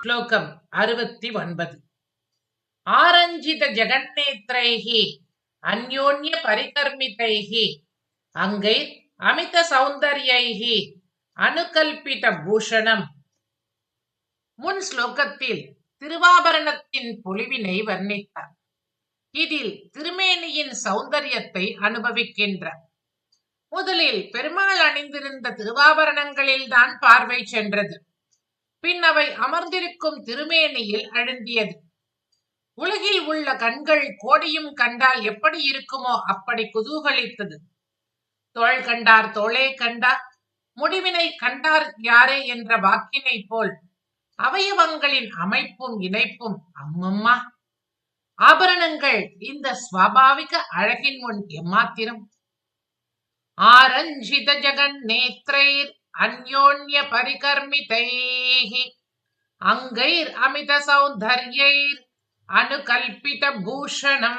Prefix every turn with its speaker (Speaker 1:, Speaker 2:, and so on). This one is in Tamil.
Speaker 1: ஸ்லோகம் அறுபத்தி ஒன்பது ஆரஞ்சித ஜெகன்னேத்ரைஹி அந்யோன்ய பரிகர்மிதைஹி அங்கை அமித சௌந்தர்யைஹி அனுகல்பித பூஷணம் முன் ஸ்லோகத்தில் திருவாபரணத்தின் பொலிவினை வர்ணித்தார். இதில் திருமேனியின் சௌந்தரியத்தை அனுபவிக்கின்றார் முதலில் பெருமாள் அணிந்திருந்த திருவாபரணங்களில் தான் பார்வை சென்றது. பின் அவை அமர்ந்திருக்கும் திருமேனியில் அழுந்தியது. உலகில் உள்ள கண்கள் கோடியும் கண்டால் எப்படி இருக்குமோ அப்படி குதூகலித்தது. தோள் கண்டார் தோளே கண்டார் முடிவினை கண்டார் யாரே என்ற வாக்கினை போல் அவயவங்களின் அமைப்பும் இணைப்பும் அம்மம்மா. ஆபரணங்கள் இந்த ஸ்வாபாவிக அழகின் முன் எம்மாத்திரம்? ஆரஞ்சித ஜெகன் நேத்ரைர் अन्योन्यपरिकर्मितैः अङ्गैरमित सौन्दर्यैर् अनुकल्पितभूषणम्।